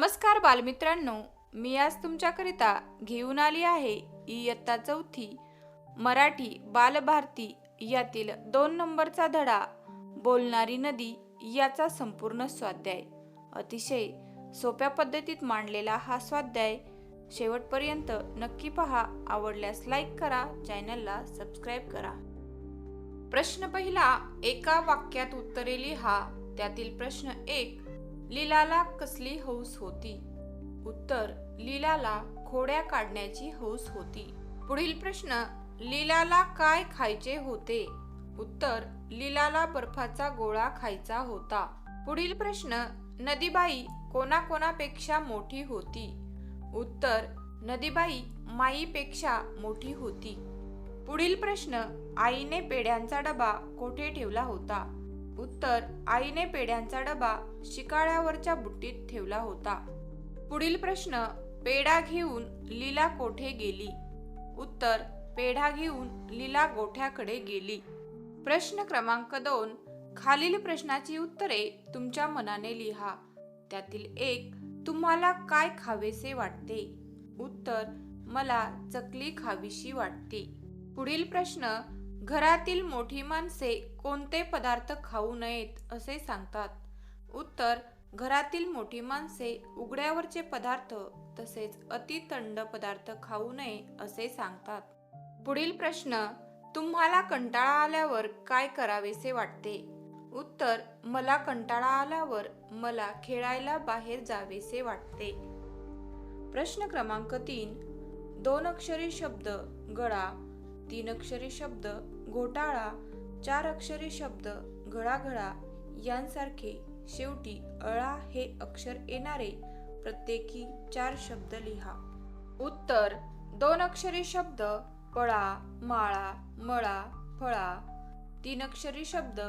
नमस्कार बालमित्रांनो मी आज तुमच्याकरिता घेऊन आली आहे इयत्ता चौथी मराठी बालभारती यातील दोन नंबरचा धडा बोलणारी नदी याचा संपूर्ण स्वाध्याय. अतिशय सोप्या पद्धतीत मांडलेला हा स्वाध्याय शेवटपर्यंत नक्की पहा आवडल्यास लाईक करा चॅनलला सबस्क्राईब करा. प्रश्न पहिला एका वाक्यात उत्तरे लिहा त्यातील प्रश्न एक लीलाला कसली हौस होती? उत्तर लीलाला खोड्या काढण्याची हौस होती. पुढील प्रश्न लीलाला काय खायचे होते? उत्तर लीलाला बर्फाचा गोळा खायचा होता. पुढील प्रश्न नदीबाई कोणाकोणापेक्षा मोठी होती? उत्तर नदीबाई माईपेक्षा मोठी होती. पुढील प्रश्न आईने पेड्यांचा डबा कोठे ठेवला होता? उत्तर आईने पेड्यांचा डबा शिकाळ्यावरच्या बुट्टीत ठेवला होता. पुढील प्रश्न पेढा घेऊन लीला कोठे गेली? उत्तर पेढा घेऊन लीला गोठ्याकडे गेली. प्रश्न क्रमांक दोन खालील प्रश्नाची उत्तरे तुमच्या मनाने लिहा. त्यातील एक तुम्हाला काय खावेसे वाटते? उत्तर मला चकली खावीशी वाटते. पुढील प्रश्न घरातील मोठी माणसे कोणते पदार्थ खाऊ नयेत असे सांगतात. उत्तर घरातील मोठी माणसे उघड्यावरचे पदार्थ तसेच अतिथंड पदार्थ खाऊ नये असे सांगतात. पुढील प्रश्न तुम्हाला कंटाळा आल्यावर काय करावेसे वाटते? उत्तर मला कंटाळा आल्यावर मला खेळायला बाहेर जावेसे वाटते. प्रश्न क्रमांक तीन दोन अक्षरी शब्द गळा तीन अक्षरी शब्द घोटाळा चार अक्षरी शब्द घळाघळा यांसारखे शेवटी अळा हे अक्षर येणारे प्रत्येकी चार शब्द लिहा. उत्तर दोन अक्षरी शब्द पळा माळा मळा फळा. तीन अक्षरी शब्द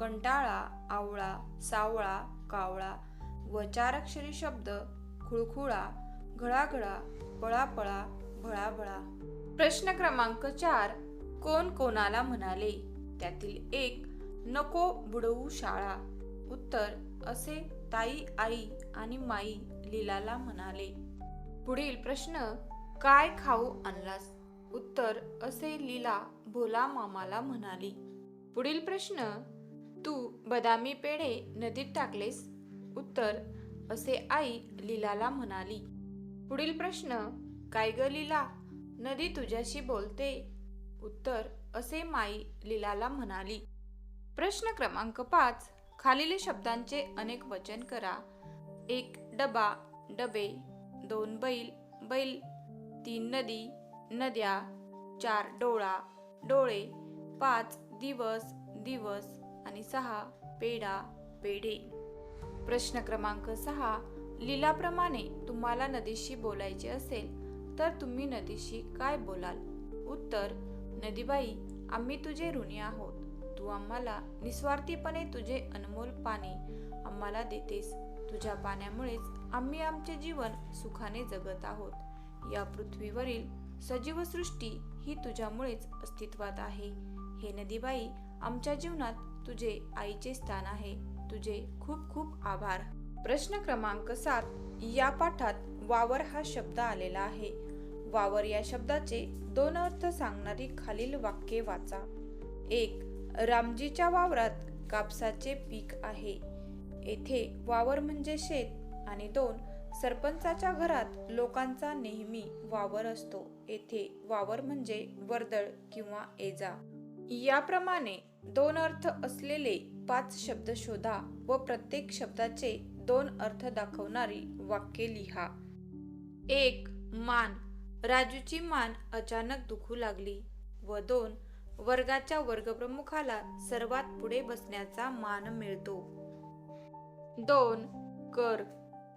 कंटाळा आवळा सावळा कावळा. व चार अक्षरी शब्द खुळखुळा घळाघळा पळापळा भळाभळा. प्रश्न क्रमांक चार कोण कोणाला म्हणाले? त्यातील एक नको बुडवू शाळा. उत्तर असे ताई आई आणि माई लीलाला म्हणाले. पुढील प्रश्न काय खाऊ आणलास? उत्तर असे लीला भोला मामाला म्हणाली. पुढील प्रश्न तू बदामी पेढे नदीत टाकलेस? उत्तर असे आई लीलाला म्हणाली. पुढील प्रश्न काय ग लीला? नदी तुझ्याशी बोलते. उत्तर असे माई लीलाला म्हणाली. प्रश्न क्रमांक पाच. खालील शब्दांचे अनेक वचन करा. एक डबा डबे. दोन बैल बैल. तीन नदी नद्या. चार डोळा डोळे. पाच दिवस दिवस. आणि सहा पेढा पेढे. प्रश्न क्रमांक सहा. लीलाप्रमाणे तुम्हाला नदीशी बोलायचे असेल तर तुम्ही नदीशी काय बोलाल? उत्तर नदीबाई आम्ही तुझे ऋणी आहोत. तू आम्हाला निस्वार्थीपणे तुझे अनमोल पाणी आम्हाला देतेस. तुझ्या पाण्यामुळेच आम्ही आमचे जीवन सुखाने जगत आहोत. या पृथ्वीवरील सजीव सृष्टी ही तुझ्यामुळेच अस्तित्वात आहे. हे नदीबाई आमच्या जीवनात तुझे आईचे स्थान आहे. तुझे खूप खूप आभार. प्रश्न क्रमांक सात या पाठात वावर हा शब्द आलेला आहे. वावर या शब्दाचे दोन अर्थ सांगणारी खालील वाक्ये वाचा. एक रामजीच्या वावरात कापसाचे पीक आहे. येथे वावर म्हणजे शेत आणि दोन सरपंचाच्या घरात लोकांचा नेहमी वावर असतो. येथे वावर म्हणजे वर्दळ किंवा एजा याप्रमाणे दोन अर्थ असलेले पाच शब्द शोधा व प्रत्येक शब्दाचे दोन अर्थ दाखवणारी वाक्ये लिहा. एक मान. राजूची मान अचानक दुखू लागली व दोन वर्गाच्या वर्गप्रमुखाला सर्वात पुढे बसण्याचा मान मिळतो. दोन कर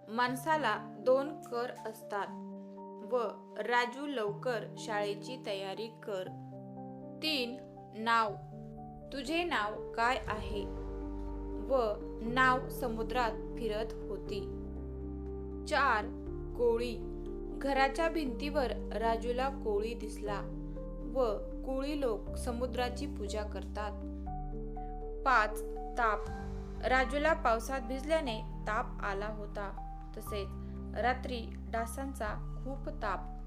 माणसाला दोन कर असतात व राजू लवकर शाळेची तयारी कर. तीन नाव तुझे नाव काय आहे? व नाव समुद्रात फिरत होती. चार कोळी घराच्या भिंतीवर राजूला कोळी दिसला व कोळी लोक समुद्राची पूजा करतात. पाच ताप. राजूला पावसात भिजल्याने ताप आला होता. तसेच रात्री डासांचा खूप ताप.